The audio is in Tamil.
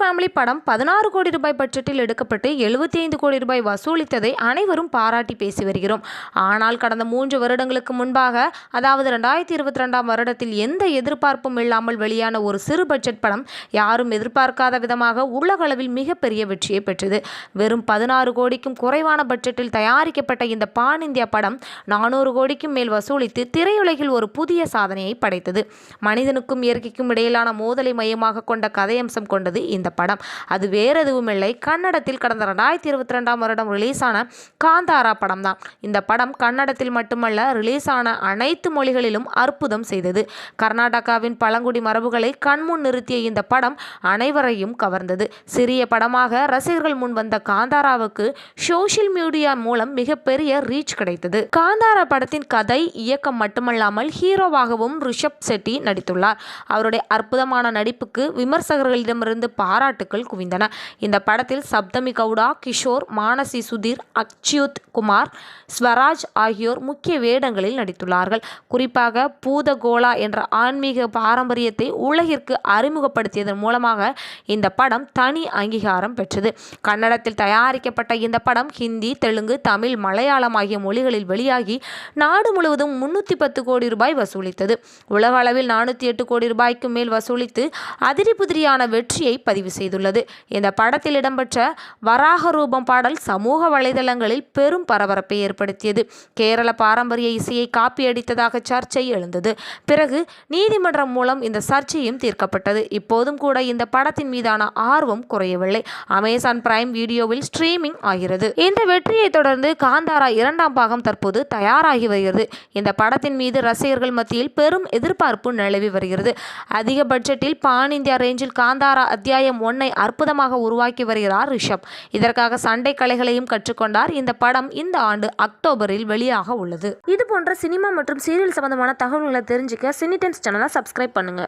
ஃபேமிலி படம் பதினாறு கோடி ரூபாய் பட்ஜெட்டில் எடுக்கப்பட்டு எழுபத்தி ஐந்து கோடி ரூபாய் வசூலித்ததை அனைவரும் பாராட்டி பேசி வருகிறோம். ஆனால் கடந்த மூன்று வருடங்களுக்கு முன்பாக அதாவது ரெண்டாயிரத்தி இருபத்தி ரெண்டாம் வருடத்தில் எந்த எதிர்பார்ப்பும் இல்லாமல் வெளியான ஒரு சிறு பட்ஜெட் படம் யாரும் எதிர்பார்க்காத விதமாக உலகளவில் மிகப்பெரிய வெற்றியை பெற்றது. வெறும் பதினாறு கோடிக்கும் குறைவான பட்ஜெட்டில் தயாரிக்கப்பட்ட இந்த பான் இந்தியா படம் நானூறு கோடிக்கும் மேல் வசூலித்து திரையுலகில் ஒரு புதிய சாதனையை படைத்தது. மனிதனுக்கும் இயற்கைக்கும் இடையிலான மோதலை மையமாக கொண்ட கதையம்சம் கொண்டது இந்த படம். அது வேற எதுவுமில்லை கன்னடத்தில் கடந்த ரெண்டாயிரத்தி இருபத்தி ரெண்டாம் வருடம் ரிலீஸ் ஆன காந்தாரா படம் தான் இந்த படம் கன்னடத்தில் மட்டுமல்ல ரிலீஸ் ஆன அனைத்து மொழிகளிலும் அற்புதம் செய்தது. கர்நாடகாவின் பழங்குடி மரபுகளை கண்முன் நிறுத்திய இந்த படம் அனைவரையும் கவர்ந்தது. சிறிய படமாக ரசிகர்கள் முன் வந்த காந்தாராவுக்கு சோஷியல் மீடியா மூலம் மிகப்பெரிய ரீச் கிடைத்தது. காந்தாரா படத்தின் கதை இயக்கம் மட்டுமல்லாமல் ஹீரோவாகவும் ரிஷப் செட்டி நடித்துள்ளார். அவருடைய அற்புதமான நடிப்புக்கு விமர்சகர்களிடமிருந்து பாராட்டுக்கள் குவிந்தன. இந்த படத்தில் சப்தமி கவுடா கிஷோர் மானசி சுதீர் அக்ஷயுத் குமார் ஸ்வராஜ் ஆகியோர் முக்கிய வேடங்களில் நடித்துள்ளார்கள். குறிப்பாக பூதகோலா என்ற ஆன்மீக பாரம்பரியத்தை உலகிற்கு அறிமுகப்படுத்தியதன் மூலமாக இந்த படம் தனி அங்கீகாரம் பெற்றது. கன்னடத்தில் தயாரிக்கப்பட்ட இந்த படம் ஹிந்தி தெலுங்கு தமிழ் மலையாளம் ஆகிய மொழிகளில் வெளியாகி நாடு முழுவதும் முன்னூற்றி பத்து கோடி ரூபாய் வசூலித்தது. உலக அளவில் நானூற்றி எட்டு கோடி ரூபாய்க்கு மேல் வசூலித்து அதிரி புதிரியான வெற்றியை பதிவு செய்துள்ளது. இந்த படத்தில் இடம்பெற்ற வராக ரூபம் பாடல் சமூக வலைதளங்களில் பெரும் பரபரப்பை ஏற்படுத்தியது. கேரள பாரம்பரிய இசையை காப்பியடித்ததாக சர்ச்சை எழுந்தது. பிறகு நீதிமன்றம் மூலம் இந்த சர்ச்சையும் தீர்க்கப்பட்டது. இப்போதும் கூட இந்த படத்தின் மீதான ஆர்வம் குறையவில்லை. அமேசான் பிரைம் வீடியோவில் ஸ்ட்ரீமிங் ஆகிறது. இந்த வெற்றியை தொடர்ந்து காந்தாரா இரண்டாம் பாகம் தற்போது தயாராகி வருகிறது. இந்த படத்தின் மீது ரசிகர்கள் மத்தியில் பெரும் எதிர்பார்ப்பு நிலவி வருகிறது. அதிக பட்ஜெட்டில் பான் இந்தியா ரேஞ்சில் காந்தாரா அத்தியாய அத்தியாயம் ஒன்னை அற்புதமாக உருவாக்கி வருகிறார் ரிஷப். இதற்காக சண்டை கலைகளையும் கற்றுக்கொண்டார். இந்த படம் இந்த ஆண்டு அக்டோபரில் வெளியாக உள்ளது. இது போன்ற சினிமா மற்றும் சீரியல் சம்பந்தமான தகவல்களை தெரிஞ்சுக்க சினி டைம்ஸ் சேனலை சப்ஸ்கிரைப் பண்ணுங்க.